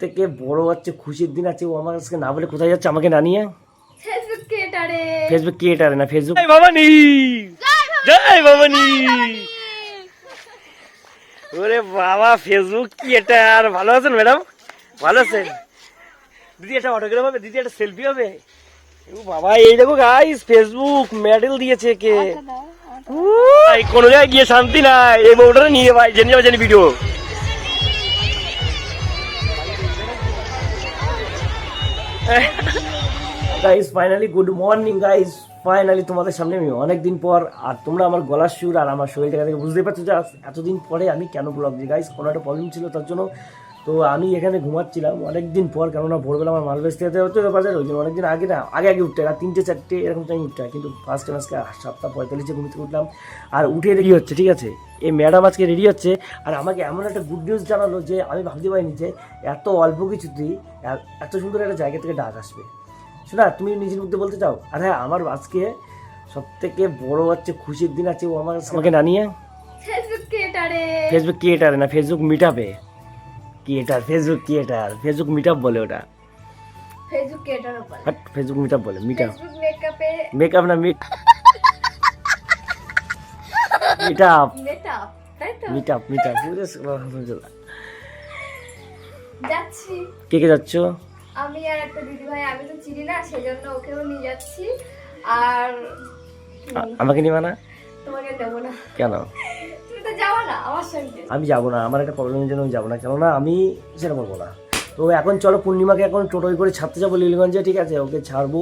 থেকে বড় হচ্ছে খুশির দিন আছে ও আমার কাছে না বলে কোথায় যাচ্ছে আমাকে না নিয়ে? ফেসবুক ক্রিয়েটারে ফেসবুক ক্রিয়েটারে না ফেসবুক জয় ভবানী জয় ভবানী ওরে বাবা ফেসবুক ক্রিয়েটার ভালো আছেন ম্যাডাম? ভালো আছেন? দিদি একটা অটোগ্রাফ হবে দিদি একটা সেলফি হবে। ও বাবা এই দেখো গাইস ফেসবুক মেডেল দিয়েছে কে কোনো জায়গায় গিয়ে শান্তি নাই এই বউটা নিয়ে ভাই জেনে যাবে জেনে video guys finally good morning guys finally তোমাদের সামনে আমি অনেকদিন পর, আর তোমরা আমার গলার সুর আর আমার শরীরটা থেকে বুঝতে পারছ যে এতদিন পরে আমি কেন ব্লগ দিই? গাইজ কোনো একটা প্রবলেম ছিল, তার জন্য তো আমি এখানে ঘুমাচ্ছিলাম অনেকদিন পর কেননা ভোরবেলা আমার মাল বেচতে যেতে হচ্ছে তো বাজার ওই জন্য অনেকদিন আগে না আগে আগে উঠতে রাত তিনটে চারটে এরকম টাইম উঠতে কিন্তু ফার্স্ট টাইম আজকে সাতটা পঁয়তাল্লিশে ঘুম থেকে উঠলাম। আর উঠে রেডি হচ্ছে ঠিক আছে এই ম্যাডাম আজকে রেডি হচ্ছে। আর আমাকে এমন একটা গুড নিউজ জানালো যে আমি ভাবতে পারিনি যে এত অল্প কিছুতেই এত সুন্দর একটা জায়গা থেকে ডাক আসবে। শোনা তুমি নিজের মধ্যে বলতে চাও? আর হ্যাঁ আমার আজকে সব থেকে বড় হচ্ছে খুশির দিন আছে ও আমার আমাকে না নিয়ে ফেসবুক ক্রিয়েটারে ফেসবুক ক্রিয়েটারে না ফেসবুক মিট আপে creator Facebook creator Facebook meet up বলে ওটা। ফেসবুক ক্রিয়েটার হাট ফেসবুক মিট আপ বলে মিট আপ ফেসবুক মেকআপে মেক আপ না মিট মিট আপ মেকআপ তাই তো? মিট আপ মিট যাচ্ছি। কে কে যাচ্ছ? আমি আর একটা দিদি ভাই আমি তো চিনি না সেজন্য ওকেও নিয়ে যাচ্ছি। আর আমাকে নিবা না? তোমাকে দেবো না। কেন? তুমি তো যাবো না আমার সঙ্গে আমি যাবো না আমার একটা প্রবলেমের জন্য আমি যাবো না কেননা আমি সেটা বলবো না তো এখন চলো পূর্ণিমাকে এখন টোটোয় করে ছাড়তে যাবো লীলগঞ্জে ঠিক আছে ওকে ছাড়বো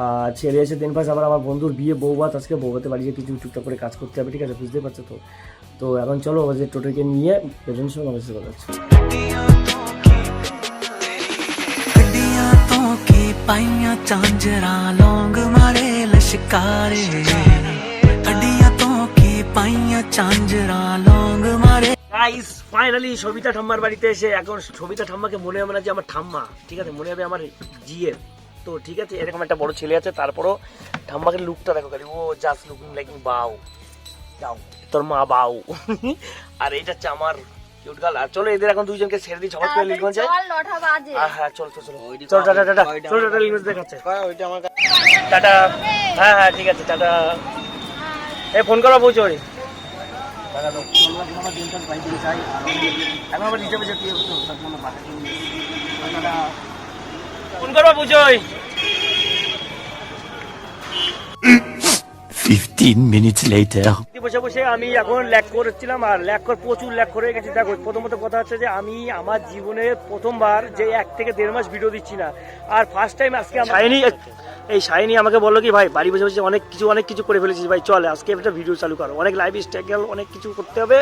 আর ছেড়ে এসে দিন পাশে আবার আমার বন্ধুর বিয়ে বৌভাত আজকে বৌভাতে বাড়ি গিয়ে কিছু টুকটাক করে কাজ করতে হবে ঠিক আছে বুঝতে পারছো তো তো এখন চলো ওই যে টোটোকে নিয়ে প্রেজেন্ট সঙ্গে আমার সাথে কথা হচ্ছে ਗੱਡੀਆਂ ਤੋਂ ਕੀ ਪਾਈਆਂ ਚਾਂਜਰਾ ਲੌਂਗ ਮਾਰੇ ਲਸ਼ਕਾਰੇ ਗੱਡੀਆਂ পাইয়া চাঞ্জরা লং মারে। গাইস ফাইনালি সবিতা ঠাম্মার বাড়িতে এসে এখন সবিতা ঠাম্মাকে মনে হবে না যে আমার ঠাম্মা ঠিক আছে? মনে হবে আমার জিএম তো ঠিক আছে এরকম একটা বড় ছেলে আছে তারপরও ঠাম্মাকে লুকটা দেখো গাড়ি ও জাস্ট লুকিং লাইকিং বাউ। যাও তোর মা বাউ। আর এটা হচ্ছে আমার কিউট গাল আর চলো এদের এখন দুইজনকে ছেড়ে দিই ছপাত করে লিখব যায় আর হ্যাঁ চল চল চল। চল টাটা টাটা চল টাটা লিখব দেখাচ্ছে ওইটা আমার টাটা। হ্যাঁ হ্যাঁ ঠিক আছে টাটা। এই ফোন করো কিনে টাটা ফোন করবা পৌঁছোই 15 minutes later. বসে বসে আমি এখন ল্যাক করছিলাম আর ল্যাক করে প্রচুর ল্যাক করে গেছি। দেখো প্রথমত কথা হচ্ছে যে আমি আমার জীবনে প্রথমবার যে এক থেকে দেড় মাস ভিডিও দিচ্ছি না। আর ফার্স্ট টাইম আজকে শাইনি এই শাইনি আমাকে বলল কি, ভাই, বাড়ি বসে বসে অনেক কিছু অনেক কিছু করে ফেলেছিস, ভাই, চল, আজকে একটা ভিডিও চালু করো। অনেক লাইভ স্টাইল অনেক কিছু করতে হবে।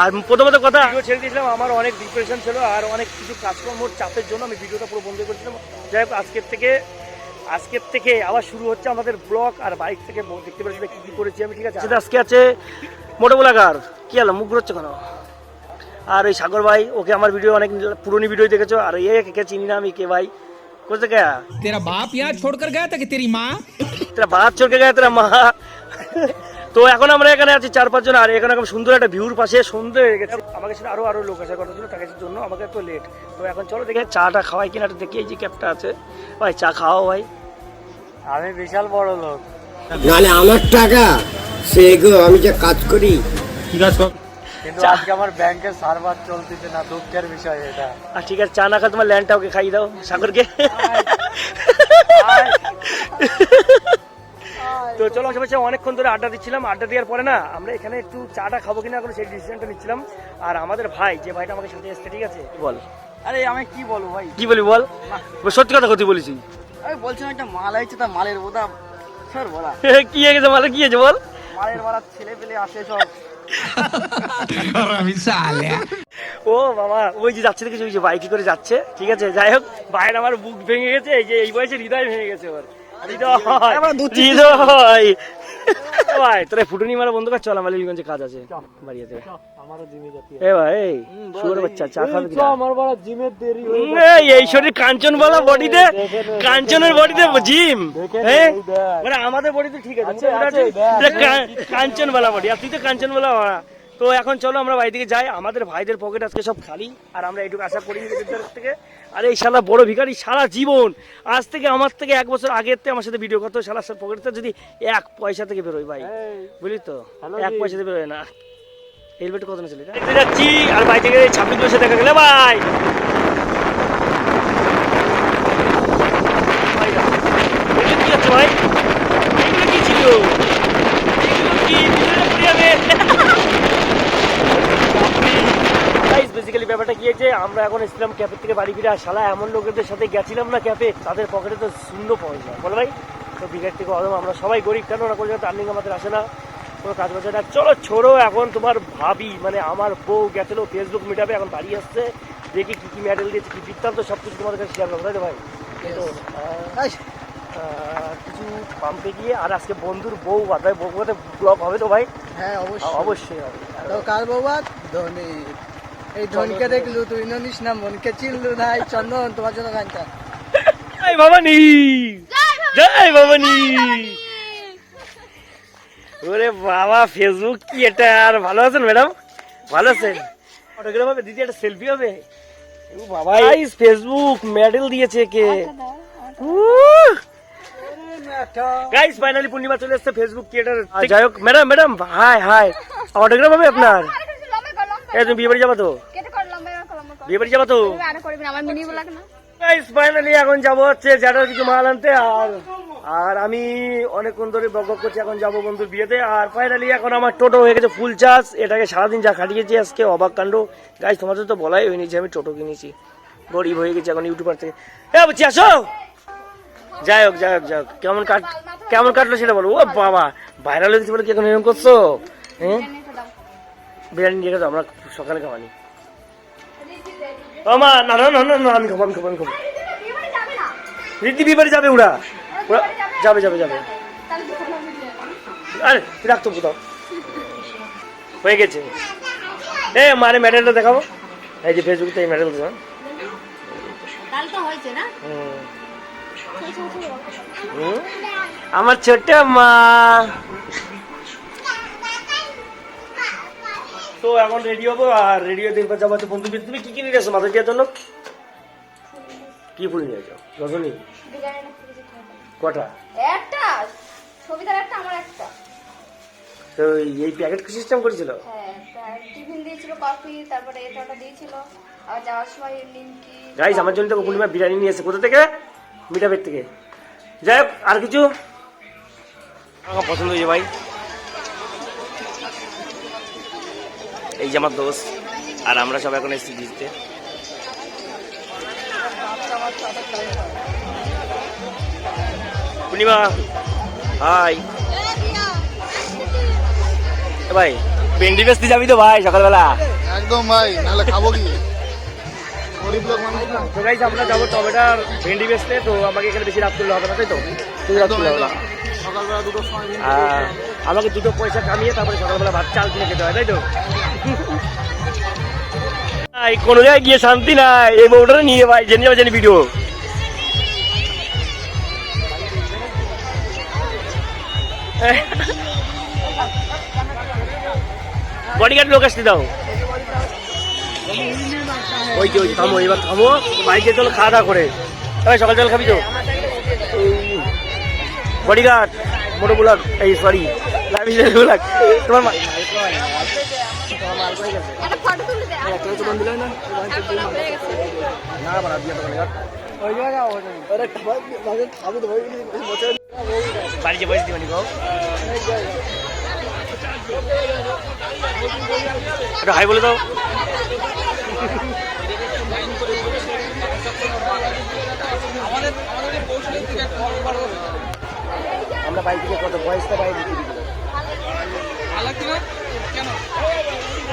আর প্রথমত কথা ভিডিও ছেড়ে দিয়েছিলাম, আমার অনেক ডিপ্রেশন ছিল, আর অনেক কিছু কাজকর্মর চাপের জন্য আমি ভিডিওটা পুরো বন্ধ করেছিলাম যাই হোক, আজকের থেকে আজকের থেকে আবার শুরু হচ্ছে আমাদের ব্লগ আর বাইক থেকে দেখতে পাচ্ছি কী কী করেছি আমি, ঠিক আছে? সেটা আজকে আছে মোটো গোলাকার কি হলো, মুখ ঘুরোচ্ছে কেন? আর ওই সাগর ভাই, ওকে আমার ভিডিও অনেক পুরনো ভিডিও দেখেছ, আর এ কে চিনি না আমি, কে ভাই? কোথায় গয়া तेरा बाप यहाँ छोड़कर गया था कि तेरी माँ তেরা বাদ চলকে গেছে তেরা মা তো এখন আমরা এখানে আছি চার পাঁচজন আর এখানে এখন সুন্দর একটা ভিউর পাশে সন্ধ্যে হয়ে গেছে আমাকে সাথে আরো আরো লোক আসার কথা ছিল তাকে জন্য আমাকে তো লেট তো এখন চলো দেখে চাটা খাওয়াই কিনা একটু দেখি এই যে ক্যাবটা আছে ভাই চা খাওয়াও ভাই আমি বিশাল বড় লোক নাহলে আমার টাকা সে গো আমি যে কাজ করি কিন্তু আজকে আমার ব্যাংকের সার্ভার চলতেছে না দুঃখের বিষয় এটা। আর ঠিক আছে চা না খা তোমার ল্যান্ডটা ওকে খাইয়ে দাও সাগরকে। তো চলো সবাই অনেকক্ষণ ধরে আড্ডা দিচ্ছিলাম আড্ডা দেওয়ার পরে না আমরা এখানে একটু চাটা খাব কিনা এখন সেই ডিসিশনটা নিচ্ছিলাম। আর আমাদের ভাই যে ভাইটা আমাকে সাথে এসছে ঠিক আছে? বল। আরে আমি কি বলব ভাই? কি বলি বল? সত্যি কথা কথা বলেছি আমি বলছিলাম একটা মাল হয়েছে তা মালের বোধা। স্যার বলা। কি হয়ে গেছে মানে কি হয়েছে বল? মালের বলা ছেলে পেলে আসে সব। ও বাবা ওই যে যাচ্ছে দেখেছি ওই যে বাইকে করে যাচ্ছে ঠিক আছে? যাই হোক বাইরে আমার বুক ভেঙে গেছে এই যে এই বয়সে হৃদয় ভেঙে গেছে ওর। হৃদয় হৃদয়। ভাই তোরা ফুটুনি মারা বন্ধ কর চল আমার লিলগঞ্জে কাজ আছে। বাড়ি যেতে। এ ভাই এই শুয়োর বাচ্চা চা খাবে? আমার বড় জিমের দেরি এই, এই শরীর কাঞ্চন বলা বডিতে কাঞ্চনের বডিতে জিম। হ্যাঁ মানে আমাদের বডিতে ঠিক আছে কাঞ্চন বলা বডি। আর তুই তো কাঞ্চন বলা তো এখন চলো আমরা বাড়ি থেকে যাই। আমাদের ভাইদের পকেট আজকে সব খালি আর আমরা এইটুকু আশা করি থেকে। আর এই শালা বড় ভিখারি সারা জীবন আজ থেকে আমার থেকে এক বছর আগে থেকে আমার সাথে ভিডিও করতো শালা পকেটটা যদি এক পয়সা থেকে বেরোয় ভাই। বুঝলি তো? এক পয়সাতে থেকে বেরোয় না। হেলমেট কত না ছিল যাচ্ছি আর বাড়ি থেকে ছাব্বিশ বছর দেখা গেলে ভাই, এগুলো কি হচ্ছে ভাই এগুলো কি ছিল এগুলো কি ভিতরে পড়ে যাবে গাইস বেসিক্যালি ব্যাপারটা কি হয়েছে আমরা এখন এসেছিলাম ক্যাফে থেকে বাড়ি ফিরে আর শালা এমন লোকেদের সাথে গেছিলাম না ক্যাফে তাদের পকেটে তো শূন্য পয়সা। বলো ভাই তো বিঘার থেকে অদম আমরা সবাই গরিব কেন ওরা কোনো টার্নিং আমাদের আসে না। কোনো কাজ বাজে না। চলো ছোড়ো এখন তোমার ভাবি মানে আমার বউ গেছিল ফেসবুক মিটাবে এখন বাড়ি আসছে। দেখি কি কি মেডেল দিয়েছে কি বৃত্তান্ত সব কিছু তোমাদের কাছে শেয়ার করব তাই তো ভাই? তো কিছু পাম্পে গিয়ে আর আজকে বন্ধুর বউ আর ভাই বউ ব্লগ হবে তো ভাই? হ্যাঁ অবশ্যই। অবশ্যই হবে। তো কার বাবা ধনী। এই ধনকে দেখলু তুই নিস না মনকে চিনলু না এই চন্দন তোমার জন্য গানটা। জয় ভবানী! জয় ভবানী! ওরে বাবা ফেসবুক কি এটা? আর ভালো আছেন ম্যাডাম? ভালো আছেন? অটোগ্রাফ হবে দিদি একটা সেলফি হবে। ও বাবা গাইস ফেসবুক মেডেল দিয়েছে কে? গাইস ফাইনালি পূর্ণিমা চলে এসেছে ফেসবুক ক্রিয়েটার যাই হোক madam madam hi hi. Autograph হবে আপনার? এই তুমি বিয়ে বাড়ি যাব তো? বিয়ে বাড়ি যাব তো? ফাইনালি এখন যাব হচ্ছে জ্যাঠার কিছু মাল আনতে আর আর আমি অনেকক্ষণ ধরে বক বক করছি এখন যাব বন্ধুর বিয়েতে আর ফাইনালি এখন আমার টোটো হয়ে গেছে ফুল চার্জ এটাকে সারাদিন যা খাটিয়েছি আজকে অবাক কাণ্ড। গাইস তোমাদের তো বলাই হয়নি যে আমি টোটো কিনেছি। গরিব হয়ে গেছি এখন ইউটিউবার থেকে। হ্যাঁ বলছি আসো! যাই হোক যাই হোক যাই হোক। কেমন কাট কেমন কাটলো সেটা বলো। ও বাবা ভাইরাল হয়ে গেছে বলে কি এখন এরকম করছ? হ্যাঁ? বিরিয়ানি নিয়ে গেছো, আমরা সকালে খাওয়ানি মা, না না না না আমি খাব আমি খাব আমি খাব। রীতি বিবারে যাবে ওরা ওরা যাবে যাবে যাবে। আরে রাখতো কোথাও হয়ে গেছে। এ মারে মেডেলটা দেখাবো। এই যে ফেসবুকে এই মেডেল দেখাবো তাহলে তো হয়েছে না হুম। হুম? আমার ছোট মা। তো এখন রেডি হব আর রেডি হতে এবার যাব হচ্ছে বন্ধু। তুমি কি কিনে নিয়েছো মাথা দেওয়ার জন্য? কি ফুল নিয়েছো রজনী? কটা? একটা। ছবিটার একটা আমার একটা। তো এই প্যাকেট সিস্টেম করেছিল? হ্যাঁ টিফিন দিয়েছিল কফি তারপরে এটা ওটা দিয়েছিল। আর যাওয়ার সময় নিমকি গাইস আমার জন্য তো পূর্ণিমা বিরিয়ানি নিয়ে এসে কোথা থেকে? মিঠাপের থেকে। যাই হোক আর কিছু? আমার পছন্দ হয়েছে ভাই। এই যে আমার দোস্ত আর আমরা সব এখন এসেছি ভিজতে পূর্ণিমা হাই। এ ভাই পেন্ডি বেচতে যাবি তো ভাই সকালবেলা? একদম ভাই নাহলে খাব কি? তো গাইজ আমরা যাব টমেটার ভেন্ডি বেচতে তো আমাকে এখানে বেশি রাত করলে হবে না তাই তো? রাত করলে হবে না। আমাকে দুটো পয়সা কামিয়ে তারপরে সকালবেলা ভাত চাল কিনে খেতে হয় তাই তো? এই কোনো জায়গায় গিয়ে শান্তি নাই। এই বউটা নিয়ে ভাই, জেনে যাবে জানি ভিডিও। বডিগার্ড লোক আসতে দাও। ওই যে, ওই থামো, এবার থামো। বাইকে চলো, খাওয়া দাওয়া করে। তবে সকাল সকাল খাবি তো? বডিগার্ড মোটো বুলাক এই সরি লাভি তোমার বাড়িতে বসে দিবানি গো একটু হাই বলে দাও আমরা বাড়ি থেকে কত বয়সটা বাইরে দিতে Hey,